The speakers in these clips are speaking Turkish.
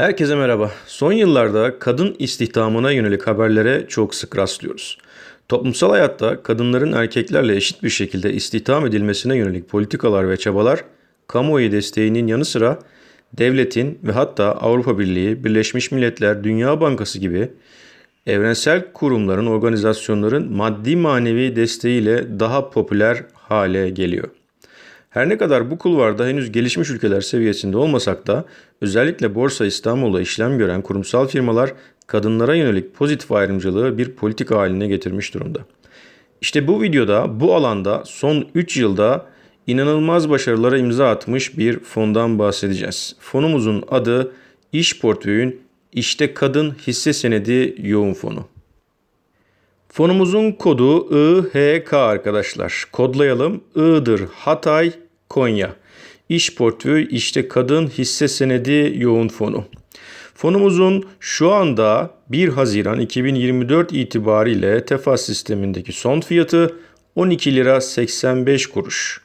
Herkese merhaba. Son yıllarda kadın istihdamına yönelik haberlere çok sık rastlıyoruz. Toplumsal hayatta kadınların erkeklerle eşit bir şekilde istihdam edilmesine yönelik politikalar ve çabalar kamuoyu desteğinin yanı sıra devletin ve hatta Avrupa Birliği, Birleşmiş Milletler, Dünya Bankası gibi evrensel kurumların, organizasyonların maddi manevi desteğiyle daha popüler hale geliyor. Her ne kadar bu kulvarda henüz gelişmiş ülkeler seviyesinde olmasak da özellikle Borsa İstanbul'da işlem gören kurumsal firmalar kadınlara yönelik pozitif ayrımcılığı bir politika haline getirmiş durumda. İşte bu videoda bu alanda son 3 yılda inanılmaz başarılara imza atmış bir fondan bahsedeceğiz. Fonumuzun adı İş Portföyün İşte Kadın Hisse Senedi Yoğun Fonu. Fonumuzun kodu IHK arkadaşlar. Kodlayalım. Iğdır, Hatay, Konya. İş portföy işte kadın hisse senedi yoğun fonu. Fonumuzun şu anda 1 Haziran 2024 itibariyle Tefas sistemindeki son fiyatı 12 lira 85 kuruş.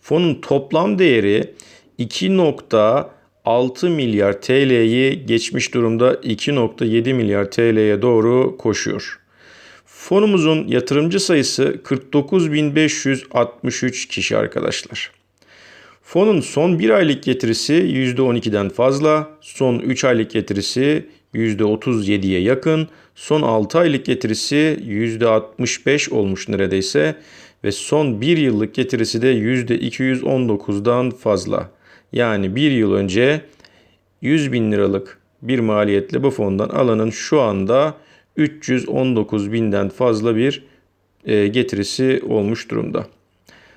Fonun toplam değeri 2.6 milyar TL'yi geçmiş durumda 2.7 milyar TL'ye doğru koşuyor. Fonumuzun yatırımcı sayısı 49.563 kişi arkadaşlar. Fonun son 1 aylık getirisi %12'den fazla, son 3 aylık getirisi %37'ye yakın, son 6 aylık getirisi %65 olmuş neredeyse ve son 1 yıllık getirisi de %219'dan fazla. Yani 1 yıl önce 100 bin liralık bir maliyetle bu fondan alanın şu anda 319 binden fazla bir e, getirisi olmuş durumda.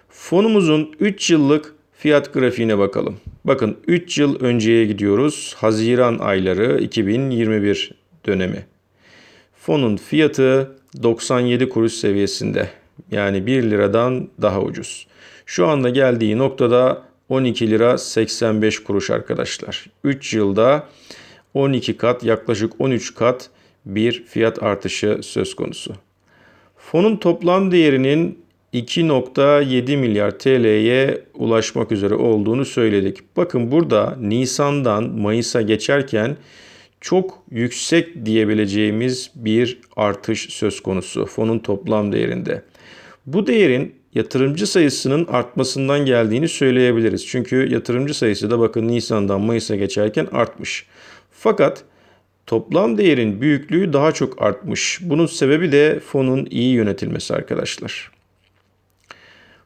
Fonumuzun 3 yıllık fiyat grafiğine bakalım. Bakın 3 yıl önceye gidiyoruz. Haziran ayları 2021 dönemi. Fonun fiyatı 97 kuruş seviyesinde. Yani 1 liradan daha ucuz. Şu anda geldiği noktada 12 lira 85 kuruş arkadaşlar. 3 yılda 12 kat yaklaşık 13 kat bir fiyat artışı söz konusu. Fonun toplam değerinin 2.7 milyar TL'ye ulaşmak üzere olduğunu söyledik. Bakın burada Nisan'dan Mayıs'a geçerken çok yüksek diyebileceğimiz bir artış söz konusu fonun toplam değerinde. Bu değerin yatırımcı sayısının artmasından geldiğini söyleyebiliriz. Çünkü yatırımcı sayısı da bakın Nisan'dan Mayıs'a geçerken artmış. Fakat toplam değerin büyüklüğü daha çok artmış. Bunun sebebi de fonun iyi yönetilmesi arkadaşlar.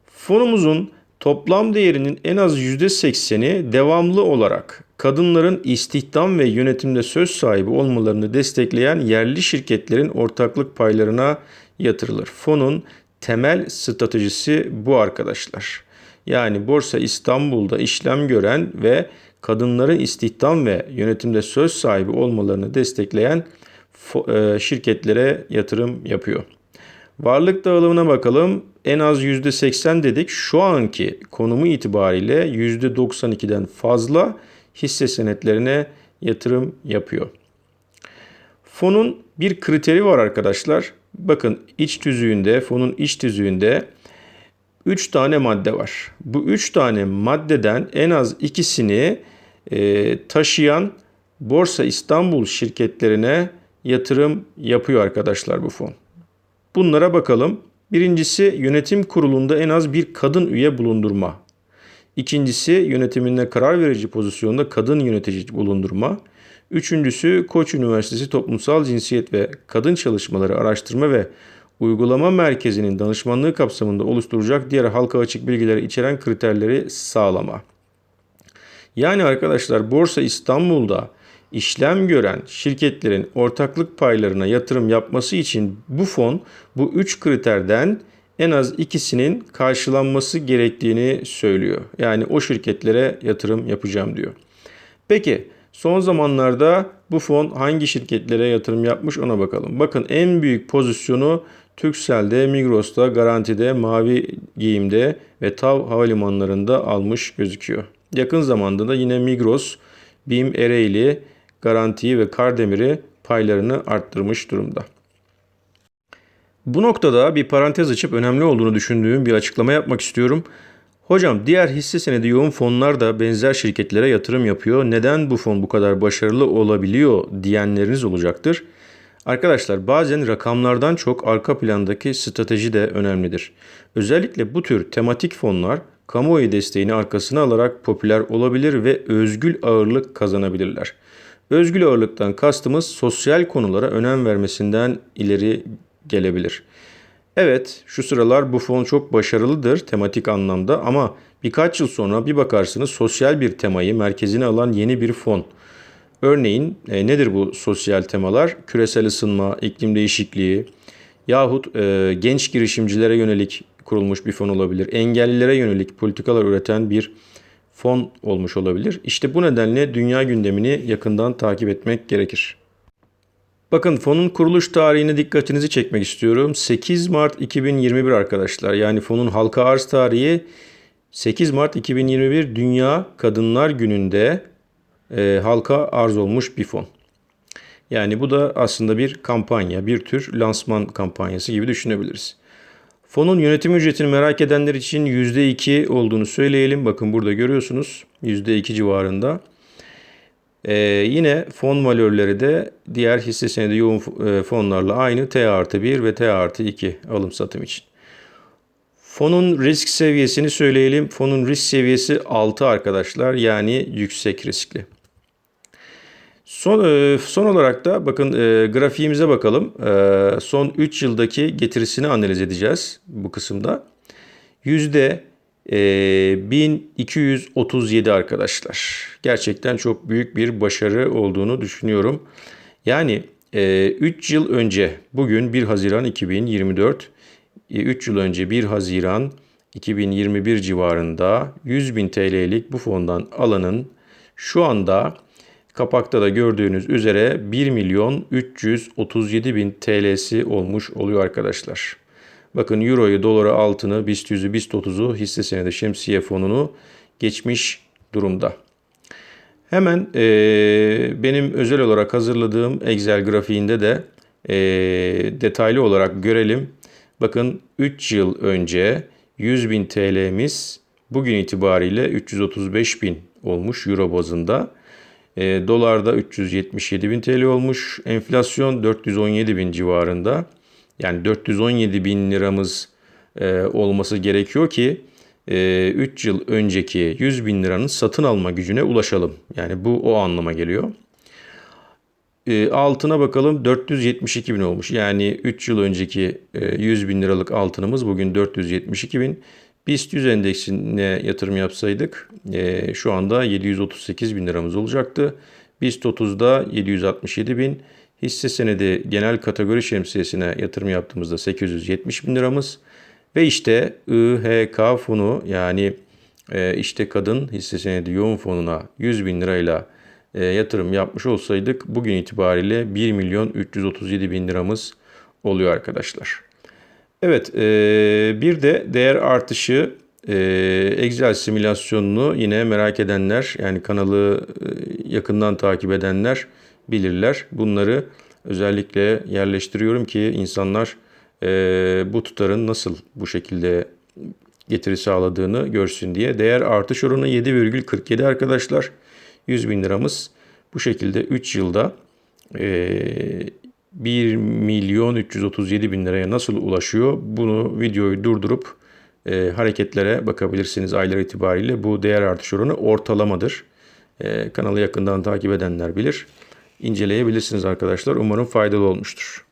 Fonumuzun toplam değerinin en az %80'i devamlı olarak kadınların istihdam ve yönetimde söz sahibi olmalarını destekleyen yerli şirketlerin ortaklık paylarına yatırılır. Fonun temel stratejisi bu arkadaşlar. Yani Borsa İstanbul'da işlem gören ve kadınların istihdam ve yönetimde söz sahibi olmalarını destekleyen e, şirketlere yatırım yapıyor. Varlık dağılımına bakalım. En az %80 dedik. Şu anki konumu itibariyle %92'den fazla hisse senetlerine yatırım yapıyor. Fonun bir kriteri var arkadaşlar. Bakın iç tüzüğünde, fonun iç tüzüğünde 3 tane madde var. Bu 3 tane maddeden en az ikisini taşıyan Borsa İstanbul şirketlerine yatırım yapıyor arkadaşlar bu fon. Bunlara bakalım. Birincisi yönetim kurulunda en az bir kadın üye bulundurma. İkincisi yönetiminde karar verici pozisyonda kadın yönetici bulundurma. Üçüncüsü Koç Üniversitesi Toplumsal Cinsiyet ve Kadın Çalışmaları Araştırma ve Uygulama Merkezi'nin danışmanlığı kapsamında oluşturacak diğer halka açık bilgileri içeren kriterleri sağlama. Yani arkadaşlar Borsa İstanbul'da işlem gören şirketlerin ortaklık paylarına yatırım yapması için bu fon bu üç kriterden en az ikisinin karşılanması gerektiğini söylüyor. Yani o şirketlere yatırım yapacağım diyor. Peki son zamanlarda bu fon hangi şirketlere yatırım yapmış ona bakalım. Bakın en büyük pozisyonu Türkcell'de, Migros'ta, Garanti'de, Mavi Giyim'de ve TAV havalimanlarında almış gözüküyor. Yakın zamanda da yine Migros, BİM Ereğli, Garanti'yi ve Kardemir'i paylarını arttırmış durumda. Bu noktada bir parantez açıp önemli olduğunu düşündüğüm bir açıklama yapmak istiyorum. Hocam diğer hisse senedi yoğun fonlar da benzer şirketlere yatırım yapıyor. Neden bu fon bu kadar başarılı olabiliyor diyenleriniz olacaktır. Arkadaşlar bazen rakamlardan çok arka plandaki strateji de önemlidir. Özellikle bu tür tematik fonlar kamuoyu desteğini arkasına alarak popüler olabilir ve özgül ağırlık kazanabilirler. Özgül ağırlıktan kastımız sosyal konulara önem vermesinden ileri gelebilir. Evet, şu sıralar bu fon çok başarılıdır tematik anlamda ama birkaç yıl sonra bir bakarsınız sosyal bir temayı merkezine alan yeni bir fon. Örneğin e, nedir bu sosyal temalar? Küresel ısınma, iklim değişikliği yahut e, genç girişimcilere yönelik kurulmuş bir fon olabilir. Engellilere yönelik politikalar üreten bir fon olmuş olabilir. İşte bu nedenle dünya gündemini yakından takip etmek gerekir. Bakın fonun kuruluş tarihine dikkatinizi çekmek istiyorum. 8 Mart 2021 arkadaşlar. Yani fonun halka arz tarihi 8 Mart 2021 Dünya Kadınlar Günü'nde e, halka arz olmuş bir fon. Yani bu da aslında bir kampanya, bir tür lansman kampanyası gibi düşünebiliriz. Fonun yönetim ücretini merak edenler için %2 olduğunu söyleyelim. Bakın burada görüyorsunuz %2 civarında. Ee, yine fon valörleri de diğer hisse senedi yoğun e, fonlarla aynı T artı 1 ve T artı 2 alım satım için. Fonun risk seviyesini söyleyelim. Fonun risk seviyesi 6 arkadaşlar yani yüksek riskli. Son, e, son olarak da bakın e, grafiğimize bakalım. E, son 3 yıldaki getirisini analiz edeceğiz bu kısımda. Yüzde 1237 arkadaşlar. Gerçekten çok büyük bir başarı olduğunu düşünüyorum. Yani 3 yıl önce bugün 1 Haziran 2024 3 yıl önce 1 Haziran 2021 civarında 100 bin TL'lik bu fondan alanın şu anda Kapakta da gördüğünüz üzere 1 milyon 337 bin TL'si olmuş oluyor arkadaşlar. Bakın Euro'yu, doları, altını, BIST 100'ü, BIST 30'u hisse senedi şemsiye fonunu geçmiş durumda. Hemen e, benim özel olarak hazırladığım Excel grafiğinde de e, detaylı olarak görelim. Bakın 3 yıl önce 100 bin TL'miz bugün itibariyle 335 bin olmuş Euro bazında. E, dolarda 377 bin TL olmuş. Enflasyon 417 bin civarında. Yani 417 bin liramız e, olması gerekiyor ki e, 3 yıl önceki 100 bin liranın satın alma gücüne ulaşalım. Yani bu o anlama geliyor. E, altına bakalım 472 bin olmuş. Yani 3 yıl önceki e, 100 bin liralık altınımız bugün 472 bin. BIST 100 endeksine yatırım yapsaydık e, şu anda 738 bin liramız olacaktı. BIST 30'da 767 bin. Hisse senedi genel kategori şemsiyesine yatırım yaptığımızda 870 bin liramız. Ve işte IHK fonu yani e, işte kadın hisse senedi yoğun fonuna 100 bin lirayla yatırım yapmış olsaydık bugün itibariyle 1 milyon 337 bin liramız oluyor arkadaşlar. Evet, e, bir de değer artışı e, Excel simülasyonunu yine merak edenler, yani kanalı e, yakından takip edenler bilirler. Bunları özellikle yerleştiriyorum ki insanlar e, bu tutarın nasıl bu şekilde getiri sağladığını görsün diye. Değer artış oranı 7,47 arkadaşlar. 100 bin liramız bu şekilde 3 yılda e, 1 milyon 337 bin liraya nasıl ulaşıyor? Bunu videoyu durdurup e, hareketlere bakabilirsiniz aylar itibariyle. Bu değer artış oranı ortalamadır. E, kanalı yakından takip edenler bilir. İnceleyebilirsiniz arkadaşlar. Umarım faydalı olmuştur.